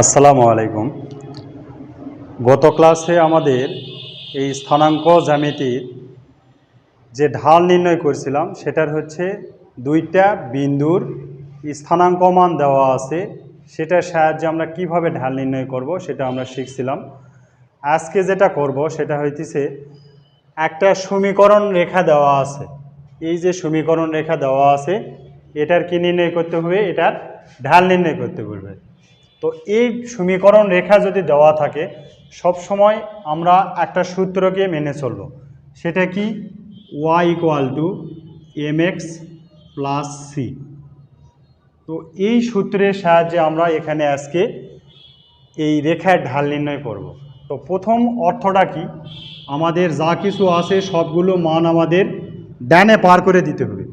আসসালামু আলাইকুম। গত ক্লাসে আমাদের এই স্থানাঙ্ক জ্যামিতির যে ঢাল নির্ণয় করছিলাম, সেটার হচ্ছে দুইটা বিন্দুর স্থানাঙ্ক মান দেওয়া আছে। সেটার সাহায্যে আমরা কীভাবে ঢাল নির্ণয় করব, সেটা আমরা শিখছিলাম। আজকে যেটা করব, সেটা হইতেছে একটা সমীকরণ রেখা দেওয়া আছে। এই যে সমীকরণ রেখা দেওয়া আছে, এটার কি নির্ণয় করতে হবে? এটার ঢাল নির্ণয় করতে বলবে তো এই সমীকরণ রেখা যদি দেওয়া থাকে, সব সময় আমরা একটা সূত্রকে মেনে চলব। সেটা কি? Y equal to m x plus c তো এই সূত্রের সাহায্যে আমরা এখানে আজকে এই রেখার ঢাল নির্ণয় করব। তো প্রথম অর্থটা কি? আমাদের যা কিছু আছে, সবগুলো মান আমাদের ডানে পার করে দিতে হবে।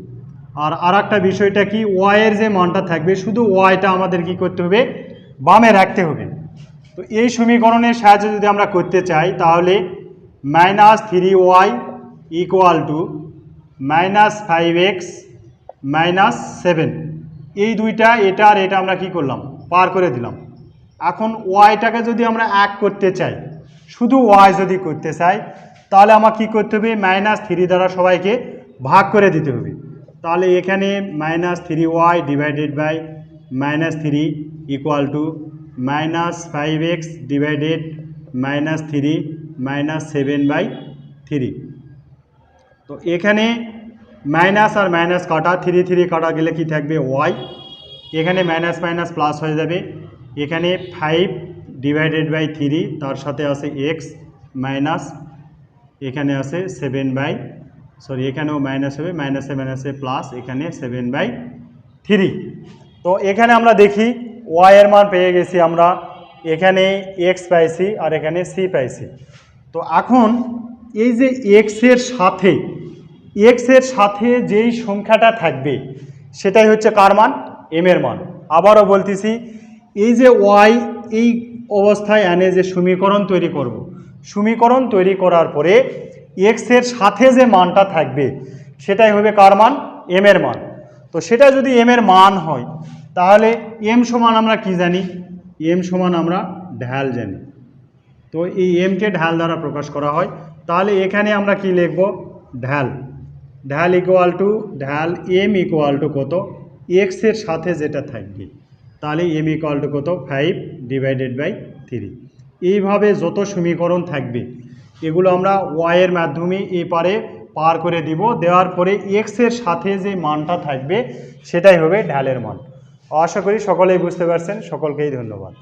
আর আর বিষয়টা কি? ওয়াইয়ের যে মানটা থাকবে, শুধু ওয়াইটা আমাদের কি করতে হবে? বামে রাখতে হবে। তো এই সমীকরণের সাহায্যে যদি আমরা করতে চাই, তাহলে minus three y equal to minus five x minus seven এই দুইটা, এটা আর এটা আমরা কি করলাম? পার করে দিলাম। এখন ওয়াইটাকে যদি আমরা এক করতে চাই, শুধু ওয়াই যদি করতে চাই, তাহলে আমার কি করতে হবে? মাইনাস থ্রি দ্বারা সবাইকে ভাগ করে দিতে হবে। তাহলে এখানে minus three y divided by minus three equal to minus five x divided minus three minus seven by three তো এখানে মাইনাস আর মাইনাস কাটা থ্রি থ্রি কাটা গেলে কি থাকবে? ওয়াই এখানে মাইনাস মাইনাস প্লাস হয়ে যাবে। এখানে ফাইভ ডিভাইডেড বাই থ্রি তার সাথে আছে এক্স মাইনাস এখানে আছে সেভেন বাই সরি এখানেও মাইনাস হবে মাইনাসে মাইনাসে প্লাস এখানে সেভেন বাই থ্রি তো এখানে আমরা দেখি ওয়াই এর মান পেয়ে গেছি আমরা এখানে এক্স পাইছি আর এখানে সি পাইছি। তো এখন এই যে এক্সের সাথে এক্সের সাথে যেই সংখ্যাটা থাকবে, সেটাই হচ্ছে কার মান? এম এর মান। আবারও বলতেছি, এই যে ওয়াই এই অবস্থায় এনে যে সমীকরণ তৈরি করব। সমীকরণ তৈরি করার পরে এক্সের সাথে যে মানটা থাকবে, সেটাই হবে কার মান? এম এর মান। তো সেটা যদি এম এর মান হয় তাহলে এম সমান আমরা কি জানি? এম সমান আমরা ঢাল জানি। তো এই এমকে ঢাল দ্বারা প্রকাশ করা হয়। তাহলে এখানে আমরা কি লিখব? ঢাল। ঢাল ইকুয়াল টু ঢাল এম ইকুয়াল টু কত? এক্সের সাথে যেটা থাকবে। তাহলে এম ইকুয়াল টু কত? ফাইভ ডিভাইডেড বাই থ্রি এইভাবে যত সমীকরণ থাকবে, এগুলো আমরা ওয়াইয়ের মাধ্যমে এই পারে পার করে দিব। দেওয়ার পরে এক্সের সাথে যে মানটা থাকবে, সেটাই হবে ঢালের মান। আশা করি সকলেই বুঝতে পারছেন। সকলকেই ধন্যবাদ।